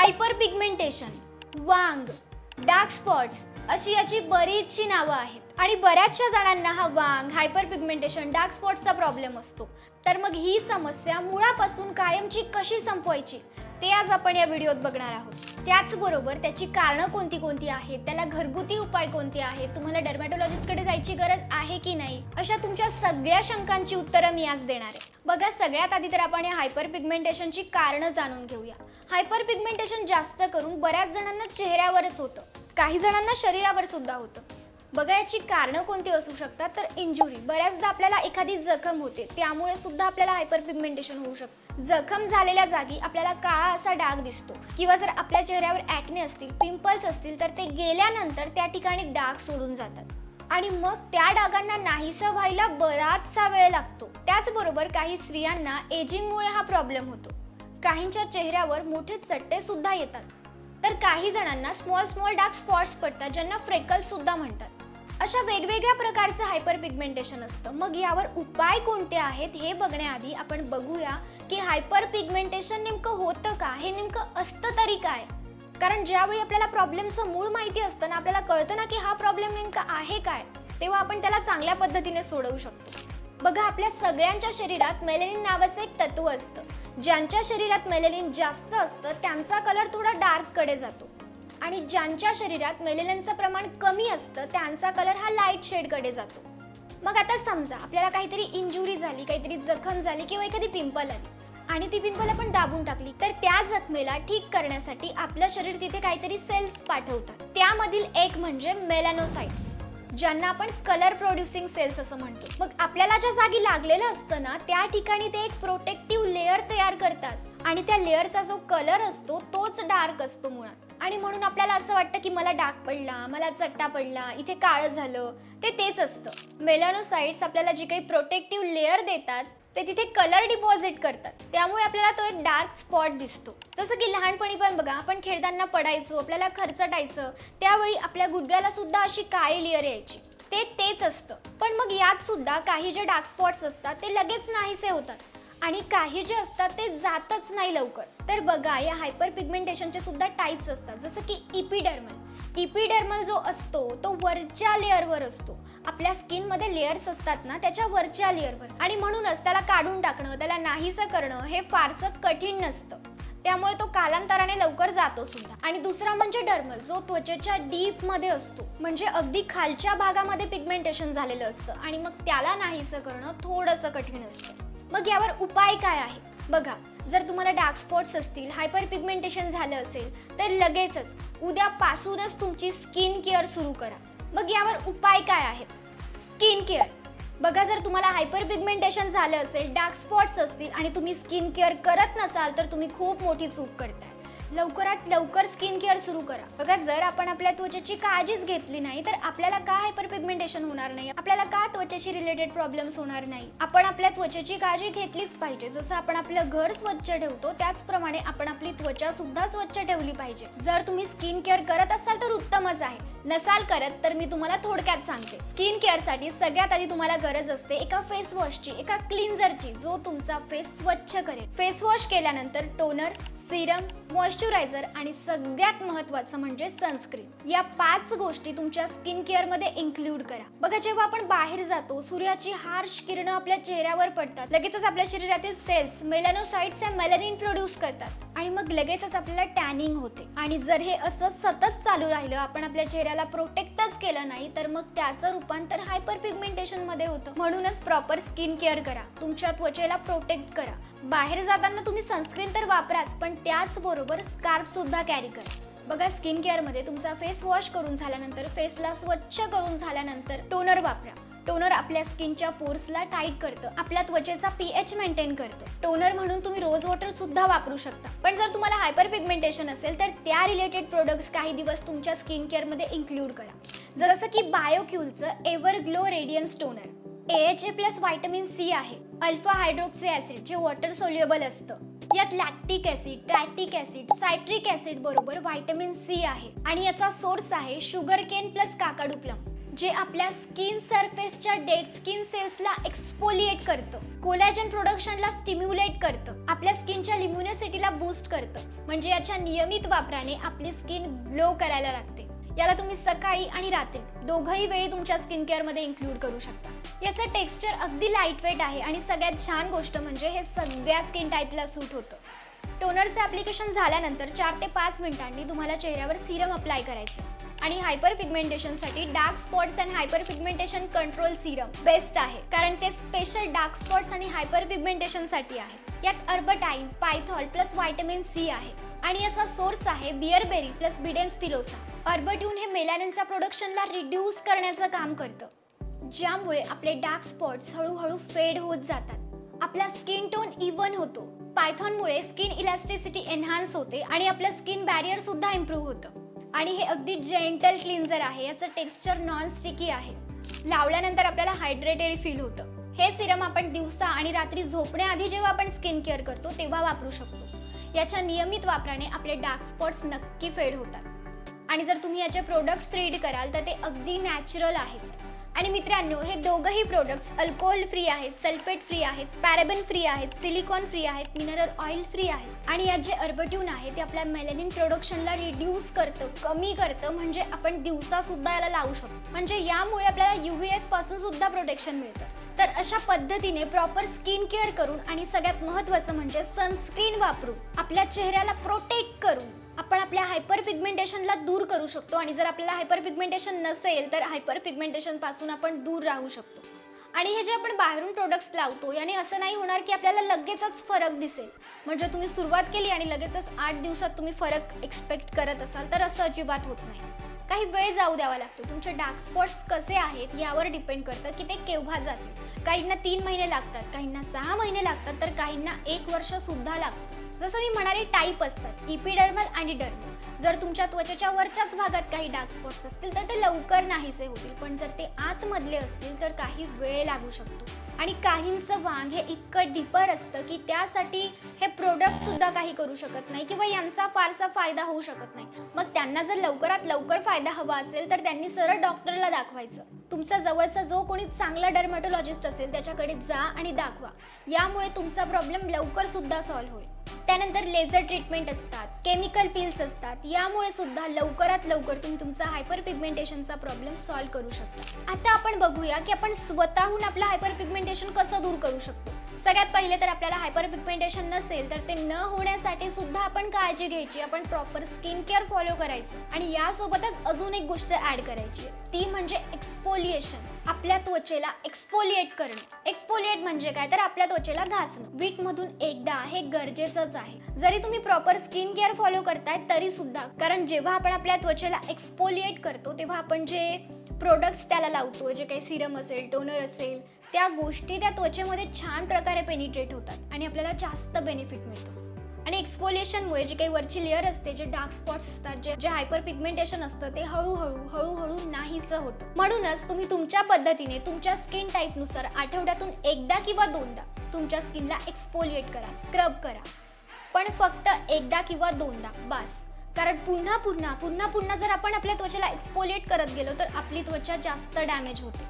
Hyper pigmentation वांग dark spots अशी याची बरीचशी नावं आहेत. आणि बऱ्याचशा जणांना हा वांग हायपर पिगमेंटेशन डार्क स्पॉट्सचा प्रॉब्लेम असतो. तर मग ही समस्या मुळापासून कायमची कशी संपवायची? ते आज आपण या व्हिडिओत बघणार आहोत. त्याचबरोबर त्याची कारणं कोणती कोणती आहेत त्याला घरगुती उपाय कोणते आहेत तुम्हाला डर्मॅटोलॉजिस्टकडे जायची गरज आहे की नाही अशा तुमच्या सगळ्या शंकांची उत्तरं मी आज देणार आहे. बघा सगळ्यात आधी तर आपण या हायपर पिगमेंटेशनची कारणं जाणून घेऊया. हायपर पिगमेंटेशन जास्त करून बऱ्याच जणांना चेहऱ्यावरच होतं. काही जणांना शरीरावर सुद्धा होतं. बघा याची कारणं कोणती असू शकतात? तर इंजुरी बऱ्याचदा आपल्याला एखादी जखम होते त्यामुळे सुद्धा आपल्याला हायपर पिगमेंटेशन होऊ शकतं. जखम झालेल्या जागी आपल्याला काळा असा डाग दिसतो. किंवा जर आपल्या चेहऱ्यावर ॲक्ने असतील पिंपल्स असतील तर ते गेल्यानंतर त्या ठिकाणी डाग सोडून जातात. आणि मग त्या डागांना नाहीसा व्हायला बराचसा वेळ लागतो. त्याचबरोबर काही स्त्रियांना एजिंगमुळे हा प्रॉब्लेम होतो. काहींच्या चेहऱ्यावर मोठे चट्टे सुद्धा येतात. तर काही जणांना स्मॉल स्मॉल डार्क स्पॉट्स पडतात ज्यांना फ्रेकल्स सुद्धा म्हणतात. अशा वेगवेगळ्या प्रकारचं हायपर पिगमेंटेशन असतं. मग यावर उपाय कोणते आहेत हे बघण्याआधी आपण बघूया की हायपर पिगमेंटेशन नेमकं होतं का? हे नेमकं असतं तरी काय? कारण ज्यावेळी आपल्याला प्रॉब्लेमचं मूळ माहिती असतं ना आपल्याला कळतं ना की हा प्रॉब्लेम नेमका आहे काय तेव्हा आपण त्याला चांगल्या पद्धतीने सोडवू शकतो. बघा आपल्या सगळ्यांच्या शरीरात मेलेनिन नावाचं एक तत्व असतं. ज्यांच्या शरीरात मेलेनिन जास्त असतं त्यांचा कलर थोडा डार्ककडे जातो. आणि ज्यांच्या शरीरात मेलेलनचं प्रमाण कमी असतं त्यांचा कलर हा लाइट शेडकडे जातो. मग आता समजा आपल्याला काहीतरी इंजुरी झाली काहीतरी जखम झाली किंवा एखादी पिंपल आली आणि ती पिंपल आपण दाबून टाकली तर त्या जखमेला ठीक करण्यासाठी आपलं शरीर तिथे काहीतरी सेल्स पाठवतात. त्यामधील एक म्हणजे मेलॅनोसाइट्स ज्यांना आपण कलर प्रोड्युसिंग सेल्स असं म्हणतो. मग आपल्याला ज्या जागी लागलेलं असतं ना त्या ठिकाणी ते एक प्रोटेक्टिव्ह लेअर तयार करतात. आणि त्या लेअरचा जो कलर असतो तोच डार्क असतो मुळात. आणि म्हणून आपल्याला असं वाटतं की मला डाग पडला मला चट्टा पडला इथे काळं झालं ते तेच असतं. मेलॅनोसाइट्स आपल्याला जी काही प्रोटेक्टिव्ह लेअर देतात ते तिथे कलर डिपॉझिट करतात. त्यामुळे आपल्याला तो एक डार्क स्पॉट दिसतो. जसं की लहानपणी पण बघा आपण खेळताना पडायचो आपल्याला खर्चटायचं त्यावेळी आपल्या गुडघ्याला सुद्धा अशी काळी लेअर यायची. ते तेच असतं. पण मग यात सुद्धा काही जे डार्क स्पॉट्स असतात ते लगेच नाहीसे होतात. आणि काही जे असतात ते जातच नाही लवकर. तर बघा या हायपर पिगमेंटेशनचे सुद्धा टाईप्स असतात. जसं की इपिडर्मल. इपिडर्मल जो असतो तो वरच्या लेअरवर असतो. आपल्या स्किनमध्ये लेअर्स असतात ना त्याच्या वरच्या लेअरवर. आणि म्हणूनच त्याला काढून टाकणं त्याला नाहीसं करणं हे फारसं कठीण नसतं. त्यामुळे तो कालांतराने लवकर जातो सुद्धा. आणि दुसरा म्हणजे डर्मल जो त्वचेच्या डीपमध्ये असतो. म्हणजे अगदी खालच्या भागामध्ये पिगमेंटेशन झालेलं असतं. आणि मग त्याला नाहीसं करणं थोडंसं कठीण असतं. मग यावर उपाय काय आहे बघा जर तुम्हाला डार्क स्पॉट्स असतील हायपर पिगमेंटेशन झालं असेल तर लगेचच उद्यापासूनच तुमची स्किन केअर सुरू करा. मग यावर उपाय काय आहेत? स्किन केअर बघा जर तुम्हाला हायपर पिगमेंटेशन झालं असेल डार्क स्पॉट्स असतील आणि तुम्ही स्किन केअर करत नसाल तर तुम्ही खूप मोठी चूक करताय. लवकरात लवकर स्किन केअर सुरू करा. बघा जर आपण आपल्या त्वचेची काळजीच घेतली नाही तर आपल्याला का हायपर पिगमेंटेशन होणार नाही? आपल्याला का त्वचेशी रिलेटेड प्रॉब्लेम्स होणार नाही? आपण आपल्या त्वचेची काळजी घेतलीच पाहिजे. जसं आपण आपलं घर स्वच्छ ठेवतो त्याचप्रमाणे आपण आपली त्वचा सुद्धा स्वच्छ ठेवली पाहिजे. जर तुम्ही स्किन केअर करत असाल तर उत्तमच आहे. नसाल करत तर मी तुम्हाला थोडक्यात सांगते. स्किन केअरसाठी सगळ्यात आधी तुम्हाला गरज असते एका फेस वॉशची एका क्लिन्झरची जो तुमचा फेस स्वच्छ करेल. फेस वॉश केल्यानंतर टोनर सिरम मॉइश्चरायझर आणि सगळ्यात महत्वाचं म्हणजे सनस्क्रीन या पाच गोष्टी तुमच्या स्किन केअरमध्ये इन्क्लूड करा. बघा जेव्हा आपण बाहेर जातो सूर्याची हार्श किरणं आपल्या चेहऱ्यावर पडतात. लगेचच आपल्या शरीरातील सेल्स मेलॅनोसाइट्स या मेलॅनिन प्रोड्यूस करतात. आणि मग लगेचच आपल्याला टॅनिंग होते. आणि जर हे असं सतत चालू राहिलं आपण आपल्या चेहऱ्याला प्रोटेक्टच केलं नाही तर मग त्याचं रूपांतर हायपर पिगमेंटेशनमध्ये होतं. म्हणूनच प्रॉपर स्किन केअर करा. तुमच्या त्वचेला प्रोटेक्ट करा. बाहेर जाताना तुम्ही सनस्क्रीन तर वापराच पण त्याचबरोबर स्कार्फ सुद्धा कॅरी करा. बघा स्किन केअरमध्ये तुमचा फेस वॉश करून झाल्यानंतर फेसला स्वच्छ करून झाल्यानंतर टोनर वापरा. टोनर आपल्या स्किनच्या पोर्सला टाईट करतं. आपल्या त्वचेचा पीएच मेंटेन करतं. टोनर म्हणून तुम्ही रोज वॉटर सुद्धा वापरू शकता. पण जर तुम्हाला हायपर पिगमेंटेशन असेल तर त्या रिलेटेड प्रोडक्ट्स काही दिवस तुमच्या स्किन केअरमध्ये इन्क्लूड करा. जसं की बायोक्यूलचं ever glow radiance toner A H A plus vitamin C आहे. अल्फा हायड्रोक्सी ऍसिड जे वॉटर सोल्युएबल असतं. यात lactic acid tartaric acid citric acid बरोबर व्हायटमिन सी आहे. आणि याचा सोर्स आहे sugar cane plus Kakadu plum जे आपल्या स्किन सरफेसच्या डेड स्किन सेल्सला एक्सपोलिएट करतं. कोलॅजन प्रोडक्शनला स्टिम्युलेट करतं. आपल्या स्किनच्या लिम्युनिसिटीला बूस्ट करतं. म्हणजे याच्या नियमित वापराने आपली स्किन ग्लो करायला लागते. याला तुम्ही सकाळी आणि रात्री दोघंही वेळी तुमच्या स्किन केअरमध्ये इन्क्लूड करू शकता. याचं टेक्स्चर अगदी लाइट वेट आहे आणि सगळ्यात छान गोष्ट म्हणजे हे सगळ्या स्किन टाईपला सूट होतं. टोनरचं ॲप्लिकेशन झाल्यानंतर चार ते पाच मिनिटांनी तुम्हाला चेहऱ्यावर सिरम अप्लाय करायचं आणि hyper पिगमेंटेशनसाठी dark spots and hyper pigmentation control serum best आहे. कारण ते स्पेशल डार्क स्पॉट्स आणि हायपर पिगमेंटेशनसाठी आहे. यात अर्बटाईन पायथॉल प्लस व्हायटमिन सी आहे. आणि याचा सोर्स आहे बिअरबेरी प्लस बिडेन्स पिलोसा अर्बट्यून हे मेलॅनिनच्या प्रोडक्शनला रिड्यूस करण्याचं काम करतं. ज्यामुळे आपले डार्क स्पॉट्स हळूहळू फेड होत जातात. आपला स्किन टोन इवन होतो. पायथॉनमुळे स्किन इलास्टिसिटी एन्हान्स होते आणि आपलं स्किन बॅरियर सुद्धा इम्प्रूव्ह होतं. आणि हे अगदी जेंटल क्लिन्झर आहे. याचं टेक्स्चर नॉन स्टिकी आहे. लावल्यानंतर आपल्याला हायड्रेटेड फील होतं. हे सिरम आपण दिवसा आणि रात्री झोपण्याआधी जेव्हा आपण स्किन केअर करतो तेव्हा वापरू शकतो. याच्या नियमित वापराने आपले डार्क स्पॉट्स नक्की फेड होतात. आणि जर तुम्ही याचे प्रोडक्ट्स रीड कराल तर ते अगदी नॅचरल आहेत. आणि मित्रांनो हे दोघंही प्रोडक्ट्स अल्कोहोल फ्री आहेत सल्फेट फ्री आहेत पॅरेबन फ्री आहेत सिलिकॉन फ्री आहेत मिनरल ऑइल फ्री आहेत. आणि यात जे अर्बट्यून आहे ते आपल्या मेलेनिन प्रोडक्शनला रिड्यूस करतं कमी करतं म्हणजे आपण दिवसासुद्धा याला लावू शकतो. म्हणजे यामुळे आपल्याला यू व्ही एसपासून सुद्धा प्रोटेक्शन मिळतं. तर अशा पद्धतीने प्रॉपर स्किन केअर करून आणि सगळ्यात महत्त्वाचं म्हणजे सनस्क्रीन वापरून आपल्या चेहऱ्याला प्रोटेक्ट करून आपण आपल्या हायपर पिगमेंटेशनला दूर करू शकतो आणि जर आपल्याला हायपर पिगमेंटेशन नसेल तर हायपर पिगमेंटेशनपासून आपण दूर राहू शकतो. आणि हे जे आपण बाहेरून प्रोडक्ट्स लावतो याने असं नाही होणार की आपल्याला लगेचच फरक दिसेल. म्हणजे तुम्ही सुरुवात केली आणि लगेचच आठ दिवसात तुम्ही फरक एक्सपेक्ट करत असाल तर असं अजिबात होत नाही. काही वेळ जाऊ द्यावा लागतो. तुमचे डार्क स्पॉट्स कसे आहेत यावर डिपेंड करतं की ते केव्हा जातील. काहींना तीन महिने लागतात काहींना सहा महिने लागतात तर काहींना एक वर्ष सुद्धा लागतो. जसं मी म्हणाले टाईप असतात. इपिडर्मल आणि डर्मल जर तुमच्या त्वचेच्या वरच्याच भागात काही डार्क स्पॉट्स असतील तर ते लवकर नाहीसे होतील. पण जर ते आतमधले असतील तर काही वेळ लागू शकतो. आणि काहींचं वांग हे इतकं डिपर असतं की त्यासाठी हे प्रोडक्ट सुद्धा काही करू शकत नाही किंवा यांचा फारसा फायदा होऊ शकत नाही. मग त्यांना जर लवकरात लवकर फायदा हवा असेल तर त्यांनी सरळ डॉक्टरला दाखवायचं. तुमचा जवळचा जो कोणी चांगला डर्मॅटोलॉजिस्ट असेल त्याच्याकडे जा आणि दाखवा. यामुळे तुमचा प्रॉब्लेम लवकर सुद्धा सॉल्व्ह होईल. त्यानंतर लेझर ट्रीटमेंट असतात केमिकल पिल्स असतात. यामुळे सुद्धा लवकरात लवकर तुम्ही तुमचा हायपर पिगमेंटेशनचा प्रॉब्लेम सॉल्व्ह करू शकता. आता आपण बघूया की आपण स्वतःहून आपलं हायपर पिगमेंटेशन कसं दूर करू शकतो. सगळ्यात पहिले तर आपल्याला हायपर पिगमेंटेशन नसेल तर ते न होण्यासाठी सुद्धा आपण काळजी घ्यायची. आपण प्रॉपर स्किन केअर फॉलो करायचं. आणि यासोबतच अजून एक गोष्ट ऍड करायची. आहे. ती म्हणजे एक्सपोलिएशन आपल्या त्वचेला एक्सपोलिएट करणं. एक्सपोलिएट म्हणजे काय? तर आपल्या त्वचेला घासणं. वीक मधून एकदा हे गरजेचंच आहे. जरी तुम्ही प्रॉपर स्किन केअर फॉलो करताय तरी सुद्धा. कारण जेव्हा आपण आपल्या त्वचेला एक्सपोलिएट करतो तेव्हा आपण जे प्रोडक्ट्स त्याला लावतो जे काही सिरम असेल टोनर असेल त्या गोष्टी त्या त्वचेमध्ये छान प्रकारे पेनिट्रेट होतात आणि आपल्याला जास्त बेनिफिट मिळतो. आणि एक्सपोलिएशनमुळे जी काही वरची लेअर असते जे डार्क स्पॉट्स असतात जे जे हायपर पिगमेंटेशन असतं ते हळूहळू हळूहळू नाहीसं होतं. म्हणूनच तुम्ही तुमच्या पद्धतीने तुमच्या स्किन टाईपनुसार आठवड्यातून एकदा किंवा दोनदा तुमच्या स्किनला एक्सपोलिएट करा स्क्रब करा. पण फक्त एकदा किंवा दोनदा बास. कारण पुन्हा पुन्हा पुन्हा पुन्हा जर आपण आपल्या त्वचेला एक्सपोलिएट करत गेलो तर आपली त्वचा जास्त डॅमेज होते.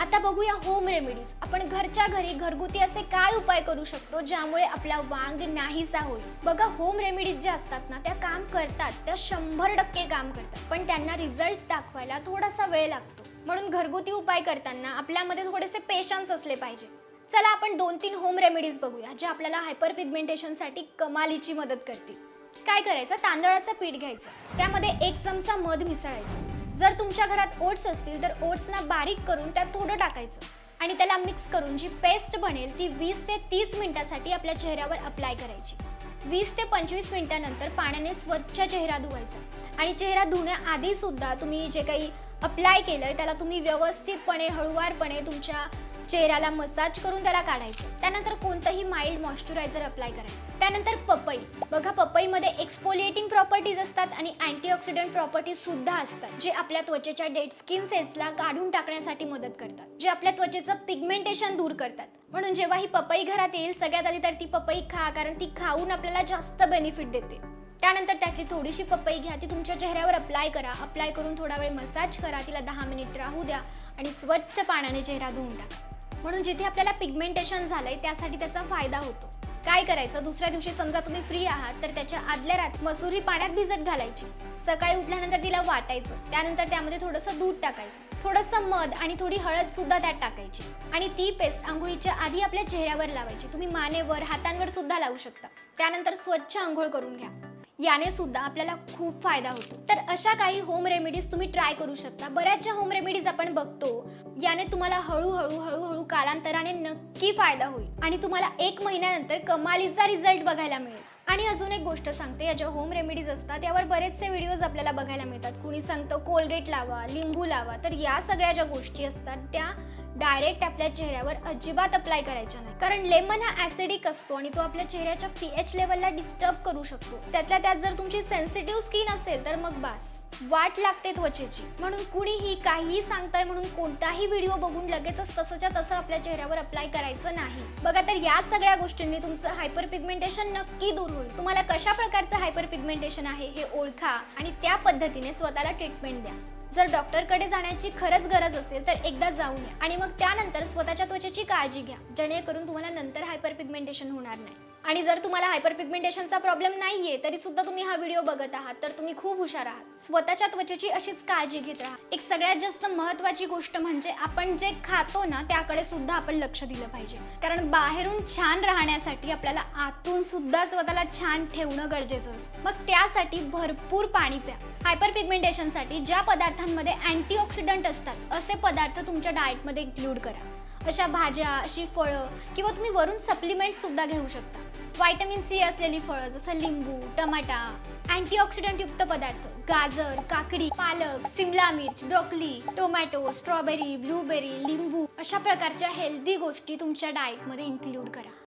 आता बघूया होम रेमेडीज आपण घरच्या घरी घरगुती असे काय उपाय करू शकतो ज्यामुळे आपला वांग नाहीसा होईल? बघा होम रेमेडीज ज्या असतात ना त्या काम करतात. त्या शंभर टक्के काम करतात. पण त्यांना रिझल्ट दाखवायला थोडासा वेळ लागतो. म्हणून घरगुती उपाय करताना आपल्यामध्ये थोडेसे पेशन्स असले पाहिजे. चला आपण दोन तीन होम रेमेडीज बघूया ज्या आपल्याला हायपर पिगमेंटेशनसाठी कमालीची मदत करतील. काय करायचं? तांदळाचं पीठ घ्यायचं. त्यामध्ये एक चमचा मध मिसळायचं. जर तुमच्या घरात ओट्स असतील तर ओट्सना बारीक करून त्यात थोडं टाकायचं आणि त्याला मिक्स करून जी पेस्ट बनेल ती वीस ते तीस मिनिटासाठी आपल्या चेहऱ्यावर अप्लाय करायची. वीस ते पंचवीस मिनिटानंतर पाण्याने स्वच्छ चेहरा धुवायचा आणि चेहरा धुण्याआधी सुद्धा तुम्ही जे काही अप्लाय केलंय त्याला तुम्ही व्यवस्थितपणे हळुवारपणे तुमच्या चेहऱ्याला मसाज करून त्याला काढायचं. त्यानंतर कोणतंही माइल्ड मॉइश्चरायझर अप्लाय करायचं. त्यानंतर पपई. बघा पपईमध्ये एक्सपोलिएटिंग प्रॉपर्टीज असतात आणि अँटीऑक्सिडंट प्रॉपर्टीज सुद्धा असतात जे आपल्या त्वचेच्या डेड स्किन सेल्सला काढून टाकण्यासाठी मदत करतात जे आपल्या त्वचेचं पिगमेंटेशन दूर करतात. म्हणून जेव्हा ही पपई घरात येईल सगळ्यात आधी तर ती पपई खा कारण ती खाऊन आपल्याला जास्त बेनिफिट देते. त्यानंतर त्यातली थोडीशी पपई घ्या ती तुमच्या चेहऱ्यावर अप्लाय करा. अप्लाय करून थोडा वेळ मसाज करा तिला दहा मिनिट राहू द्या आणि स्वच्छ पाण्याने चेहरा धुवून टाका. म्हणून जिथे आपल्याला पिगमेंटेशन झालंय त्यासाठी त्याचा फायदा होतो. काय करायचं? दुसऱ्या दिवशी समजा तुम्ही फ्री आहात तर त्याच्या आदल्या रात मसुरी पाण्यात भिजत घालायची. सकाळी उठल्यानंतर तिला वाटायचं. त्यानंतर त्यामध्ये थोडंसं दूध टाकायचं. थोडंसं मध आणि थोडी हळद सुद्धा त्यात टाकायची. आणि ती पेस्ट आंघोळीच्या आधी आपल्या चेहऱ्यावर लावायची. तुम्ही मानेवर हातांवर सुद्धा लावू शकता. त्यानंतर स्वच्छ आंघोळ करून घ्या. याने सुद्धा आपल्याला खूप फायदा होतो. तर अशा काही होम रेमेडीज तुम्ही ट्राय करू शकता. बऱ्याचशा होम रेमेडीज आपण बघतो याने तुम्हाला हळूहळू हळूहळू कालांतराने नक्की फायदा होईल आणि तुम्हाला एक महिन्यानंतर कमालीचा रिझल्ट बघायला मिळेल. आणि अजून एक गोष्ट सांगते या ज्या होम रेमेडीज असतात यावर बरेचसे व्हिडिओज आपल्याला बघायला मिळतात. कुणी सांगतं कोलगेट लावा लिंबू लावा तर या सगळ्या ज्या गोष्टी असतात त्या डायरेक्ट आपल्या चेहऱ्यावर अजिबात अप्लाय करायच्या नाही कारण लेमन हा ॲसिडिक असतो आणि तो आपल्या चेहऱ्याच्या पी एच लेवलला डिस्टर्ब करू शकतो. त्यातल्या त्यात जर तुमची सेन्सिटिव्ह स्किन असेल तर मग बास वाट लागते त्वचेची. म्हणून कुणीही काहीही सांगताय म्हणून कोणताही व्हिडिओ बघून लगेचच तसंच्या तसं आपल्या चेहऱ्यावर अप्लाय करायचं नाही. बघा तर या सगळ्या गोष्टींनी तुमचं हायपर पिगमेंटेशन नक्की दूर होईल. तुम्हाला कशा प्रकारचं हायपर पिगमेंटेशन आहे हे ओळखा आणि त्या पद्धतीने स्वतःला ट्रीटमेंट द्या. जर डॉक्टरकडे जाण्याची खरंच गरज असेल तर एकदा जाऊन या आणि मग त्यानंतर स्वतःच्या त्वचेची काळजी घ्या. जेणेकरून तुम्हाला नंतर हायपर पिगमेंटेशन होणार नाही. आणि जर तुम्हाला हायपर पिगमेंटेशनचा प्रॉब्लेम नाही तरी सुद्धा तुम्ही हा व्हिडिओ बघत आहात. तर तुम्ही खूप हुशार आहात. स्वतःच्या त्वचेची अशीच काळजी घेत राहा. एक सगळ्यात जास्त महत्वाची गोष्ट म्हणजे आपण जे खातो ना त्याकडे सुद्धा आपण लक्ष दिलं पाहिजे. कारण बाहेरून छान राहण्यासाठी आपल्याला आतून सुद्धा स्वतःला छान ठेवणं गरजेचं असतं. मग त्यासाठी भरपूर पाणी प्या. हायपर पिगमेंटेशनसाठी ज्या पदार्थांमध्ये अँटीऑक्सिडंट असतात असे पदार्थ तुमच्या डाएटमध्ये इन्क्लूड करा. अशा भाज्या अशी फळं किंवा तुम्ही वरून सप्लिमेंट सुद्धा घेऊ शकता. व्हायटमिन सी असलेली फळं जसं लिंबू टमाटा अँटीऑक्सिडंट युक्त पदार्थ गाजर काकडी पालक सिमला मिर्च ब्रोकली टोमॅटो स्ट्रॉबेरी ब्लूबेरी लिंबू अशा प्रकारच्या हेल्दी गोष्टी तुमच्या डाएटमध्ये इन्क्लूड करा.